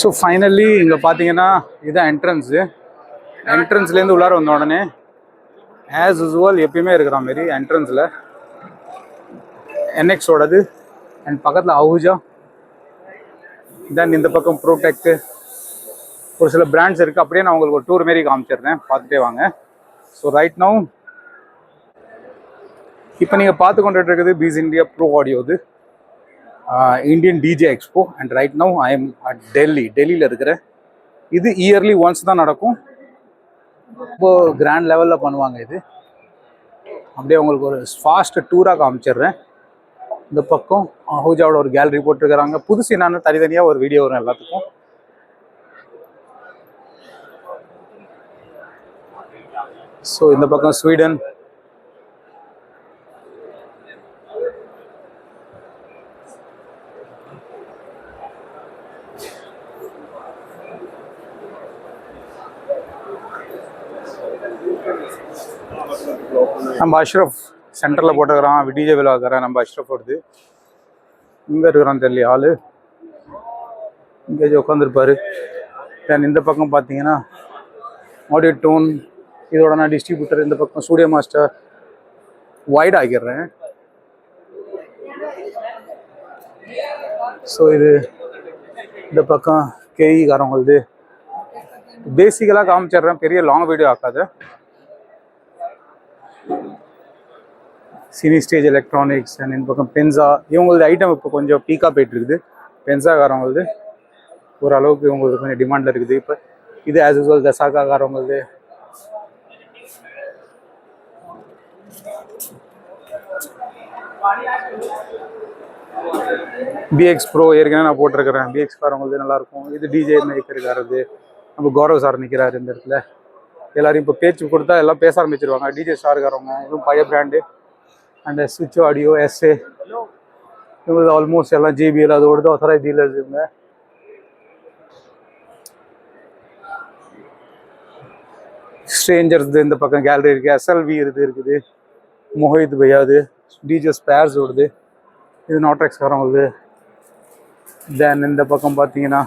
So finally இங்கே பார்த்தீங்கன்னா இதுதான் என்ட்ரன்ஸு என்ட்ரன்ஸ்லேருந்து உள்ளார வந்த உடனே ஆஸ் யூஸ்வல் எப்பயுமே இருக்கிற மாரி என்ட்ரன்ஸில் என்எக்ஸோடது அண்ட் பக்கத்தில் அவுஜா தென் இந்த பக்கம் ப்ரோடெக்ட்டு ஒரு சில பிராண்ட்ஸ் இருக்குது அப்படியே நான் உங்களுக்கு ஒரு டூர் மாரி காமிச்சிருந்தேன் பார்த்துட்டே வாங்க. ஸோ ரைட் நவு இப்போ நீங்கள் பார்த்து கொண்டுட்டு இருக்குது peace India bro ஆடியோது Indian DJ expo and right now I am at Delhi டெல்லியில் இருக்கிறேன் இது இயர்லி ஒன்ஸ் தான் நடக்கும். ரொம்ப கிராண்ட் லெவலில் பண்ணுவாங்க இது. அப்படியே உங்களுக்கு ஒரு ஃபாஸ்ட் டூராக காமிச்சிடுறேன். இந்த பக்கம் அஹூஜாவோட ஒரு கேலரி போட்டிருக்கிறாங்க. புதுசு என்னென்னு தனித்தனியாக ஒரு வீடியோ வரும் எல்லாத்துக்கும். ஸோ இந்த பக்கம் ஸ்வீடன் நம்ம அஷ்ரஃப் சென்டரில் போட்டுக்கிறோம் டிஜே விழாக்கிறேன் நம்ம அஷ்ரஃப் வருது இங்கே இருக்கிறான் தெரியல ஆள். இங்கேஜ் உட்காந்துருப்பாரு தென் இந்த பக்கம் பார்த்தீங்கன்னா ஆடியோ டோன் இதோட நான் டிஸ்ட்ரிபியூட்டர் இந்த பக்கம் ஸ்டூடியோ மாஸ்டர் வைட் ஆக்கிடுறேன். ஸோ இது இந்த பக்கம் கேஇ காரவங்களுது. பேசிக்கலாக காமிச்சிடுறேன். பெரிய லாங் வீடியோ ஆக்காத. சினி ஸ்டேஜ் எலக்ட்ரானிக்ஸ் அண்ட் இந்த பக்கம் பென்சா இவங்களது ஐட்டம் இப்போ கொஞ்சம் பீக்காக போயிட்டு இருக்குது பென்சாக்காரவங்களது ஓரளவுக்கு இவங்களுக்கு கொஞ்சம் டிமாண்டில் இருக்குது. இப்போ இது ஆஸ் யூஸ்வல் தசாக்காக்காரவங்களது பிஎக்ஸ் ப்ரோ ஏற்கனவே நான் போட்டிருக்கிறேன். பிஎக்ஸ் காரவங்களது நல்லாயிருக்கும். இது டிஜே மேக்கருக்காரது நம்ம கௌரவ் சார் நிற்கிறாரு இந்த இடத்துல. எல்லாரும் இப்போ பேச்சு கொடுத்தா எல்லாம் பேச ஆரம்பிச்சிருவாங்க. டிஜே ஸ்டாருக்காரவங்க இதுவும் பழைய பிராண்டு அண்ட் சுவிட்ச் ஆடியோ எஸ்ஏ இவங்களுக்கு ஆல்மோஸ்ட் எல்லாம் ஜிபிஎல் அதோட ஆத்தரைஸ் டீலர்ஸ் இவங்க. ஸ்ட்ரேஞ்சர்ஸ் இந்த பக்கம் கேலரி இருக்குது எஸ்எல்வி இது இருக்குது. மொஹித் பையாது டிஜே ஸ்பேர்ஸ் ஓடுது. இது நாட்ரெக்ஸ் வருது தென் இந்த பக்கம் பார்த்தீங்கன்னா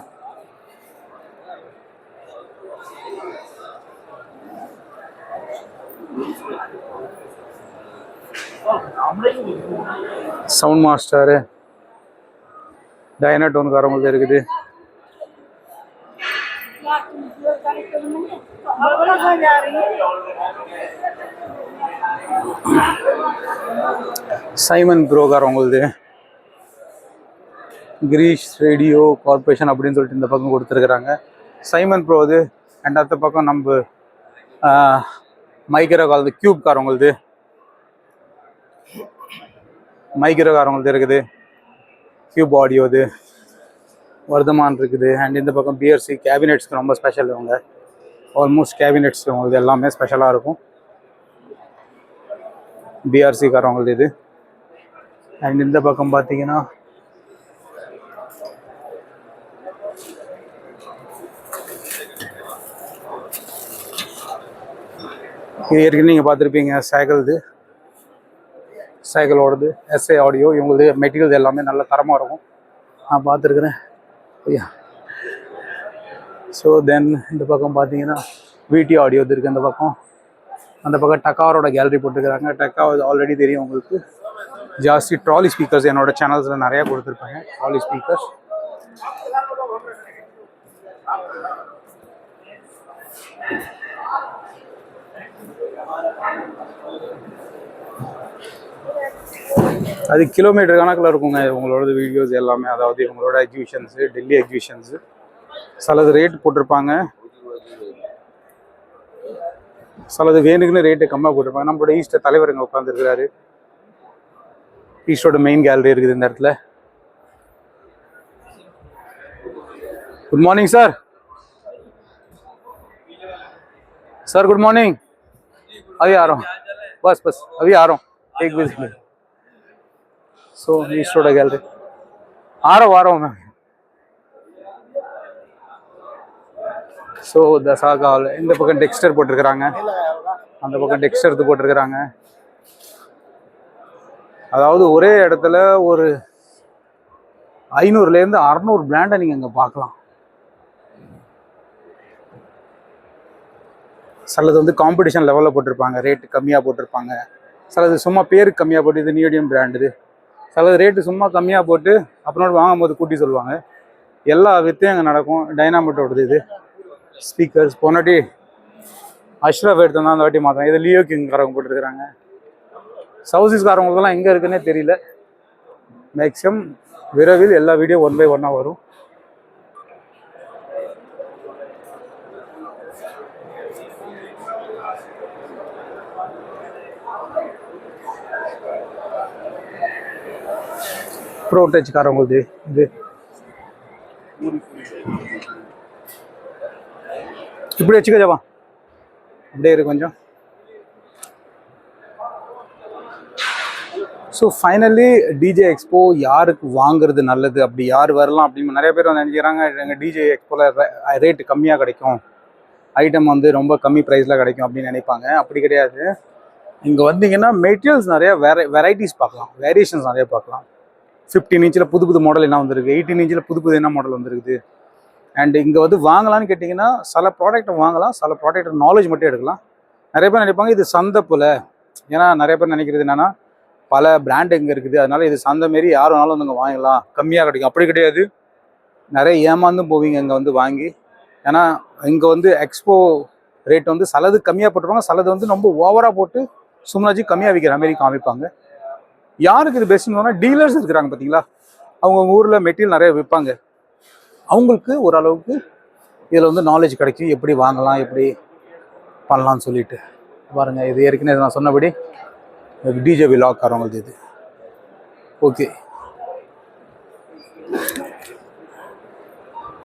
சவுண்ட் மாஸ்டரு டைனட்டோன்காரவங்களுக்கு இருக்குது. சைமன் ப்ரோகாரவங்களுது கிரீஷ் ரேடியோ கார்பரேஷன் அப்படின்னு சொல்லிட்டு இந்த பக்கம் கொடுத்துருக்குறாங்க. சைமன் ப்ரோ இது அண்ட் அடுத்த பக்கம் நம்ம மைக்ரோ காலது கியூப் காரவங்களுது மைக்ரோ காரவங்களுது இருக்குது. கியூப் ஆடியோது வர்தமான் இருக்குது. அண்ட் இந்த பக்கம் பிஆர்சி கேபினெட்ஸ்க்கு ரொம்ப ஸ்பெஷல் இவங்க. ஆல்மோஸ்ட் கேபினெட்ஸ் இவங்களுக்கு எல்லாமே ஸ்பெஷலாக இருக்கும். பிஆர்சி இது. அண்ட் இந்த பக்கம் பார்த்தீங்கன்னா இது ஏற்கனவே நீங்கள் பார்த்துருப்பீங்க சைக்கிள்து சைக்கிளோடது எஸ்ஏ ஆடியோ இவங்களது மெட்டீரியல் எல்லாமே நல்ல தரமாக இருக்கும். நான் பார்த்துருக்குறேன். ஐயா. ஸோ தென் இந்த பக்கம் பார்த்தீங்கன்னா விடி ஆடியோ இருக்குது அந்த பக்கம். அந்த பக்கம் டக்காரோட கேலரி போட்டுருக்காங்க டக்கா ஆல்ரெடி தெரியும் உங்களுக்கு. ஜாஸ்தி ட்ராலி ஸ்பீக்கர்ஸ் என்னோட சேனல்ஸில் நிறையா கொடுத்துருப்பாங்க. ட்ராலி ஸ்பீக்கர்ஸ் அது கிலோமீட்டர் கணக்கில் இருக்குங்க உங்களோட வீடியோஸ் எல்லாமே அதாவது இவங்களோட எக்ஸிபிஷன்ஸு டெல்லி எக்ஸிபிஷன்ஸு சிலது ரேட் போட்டிருப்பாங்க சிலது வேணுக்குன்னு ரேட்டு கம்மியாக போட்டிருப்பாங்க நம்மளோட ஈஸ்ட் தலைவர் இங்கே உட்காந்துருக்கிறாரு ஈஸ்டோட மெயின் கேலரி இருக்குது இந்த இடத்துல good morning sir sir good morning अभी आ रहा हूँ बस बस अभी आ रहा हूँ एक बजे ஸோ ஈஸ்டோட கேலரி ஆற வாரம் மேம் ஸோ தசாகாவில் இந்த பக்கம் டெக்ஸ்டர் போட்டிருக்கிறாங்க. அந்த பக்கம் டெக்ஸ்டர் போட்டிருக்கிறாங்க. அதாவது ஒரே இடத்துல ஒரு ஐநூறுலேருந்து அறநூறு பிராண்டை நீங்கள் இங்கே பார்க்கலாம். சிலது வந்து காம்படிஷன் லெவலில் போட்டிருப்பாங்க. ரேட்டு கம்மியாக போட்டிருப்பாங்க. சிலது சும்மா பேருக்கு கம்மியாக போட்டு இது நீடியம் பிராண்டு சில சிலது ரேட்டு சும்மா கம்மியாக போட்டு அப்புறம் வாங்கும்போது கூட்டி சொல்லுவாங்க. எல்லா வித்தையும் அங்கே நடக்கும். டைனாமிட்டோடது இது. ஸ்பீக்கர்ஸ் போனாட்டி அஷ்ரஃப் எடுத்து அந்த வாட்டி மாத்திரம் இது லியோ கிங்காரவங்க போட்டுருக்குறாங்க. சவுசிஸ்காரவங்களுக்கெல்லாம் எங்கே இருக்குன்னே தெரியல. மேக்ஸிமம் விரைவில் எல்லா வீடியோ ஒன் பை ஒன்னாக வரும். ப்ரோ டச்காரவங்களுது இது. இப்படி வச்சுக்க ஜவா அப்படியே இருக்கு கொஞ்சம். ஸோ ஃபைனலி டிஜே எக்ஸ்போ யாருக்கு வாங்குறது நல்லது? அப்படி யார் வரலாம் அப்படின்னு நிறைய பேர் வந்து நினைக்கிறாங்க. எங்கள் டிஜே எக்ஸ்போவில் ரேட்டு கம்மியாக கிடைக்கும். ஐட்டம் வந்து ரொம்ப கம்மி ப்ரைஸில் கிடைக்கும் அப்படின்னு நினைப்பாங்க. அப்படி கிடையாது. இங்கே வந்தீங்கன்னா மெட்டீரியல்ஸ் நிறையா வெரை வெரைட்டிஸ் பார்க்கலாம். வேரியேஷன்ஸ் நிறைய பார்க்கலாம். ஃபிஃப்டீன் இன்ச்சில் புது புது மாடல் என்ன வந்திருக்கு? எயிட்டீன் இன்ச்சில் புது புது என்ன மாடல் வந்திருக்குது? அண்ட் இங்கே வந்து வாங்கலாம்னு கேட்டிங்கன்னா சில ப்ராடக்ட்டை வாங்கலாம் சில ப்ராடக்ட் நாலேஜ் மட்டும் எடுக்கலாம். நிறைய பேர் நினைப்பாங்க இது சந்தை போல். ஏன்னா நிறைய பேர் நினைக்கிறது என்னென்னா பல பிராண்டு இங்கே இருக்குது. அதனால் இது சந்தை மாரி யார் வேணாலும் வந்து இங்கே வாங்கலாம் கம்மியாக கிடைக்கும். அப்படி கிடையாது. நிறைய ஏமாந்தும் போவீங்க இங்கே வந்து வாங்கி. ஏன்னா இங்கே வந்து எக்ஸ்போ ரேட் வந்து சிலது கம்மியாக போட்டுருவாங்க சிலது வந்து ரொம்ப ஓவராக போட்டு சும்னாச்சு கம்மியாக விற்கிற மாதிரி காமிப்பாங்க. யாருக்கு இது பெஸ்ட்னு சொன்னால் டீலர்ஸ் இருக்கிறாங்க பார்த்தீங்களா அவங்க ஊரில் மெட்டீரியல் நிறைய விற்பாங்க அவங்களுக்கு ஓரளவுக்கு இதில் வந்து நாலேஜ் கிடைக்கும். எப்படி வாங்கலாம் எப்படி பண்ணலாம்னு சொல்லிட்டு. பாருங்கள் இது ஏற்கனவே நான் சொன்னபடி டிஜே விலாக் வரவங்களுக்கு இது. ஓகே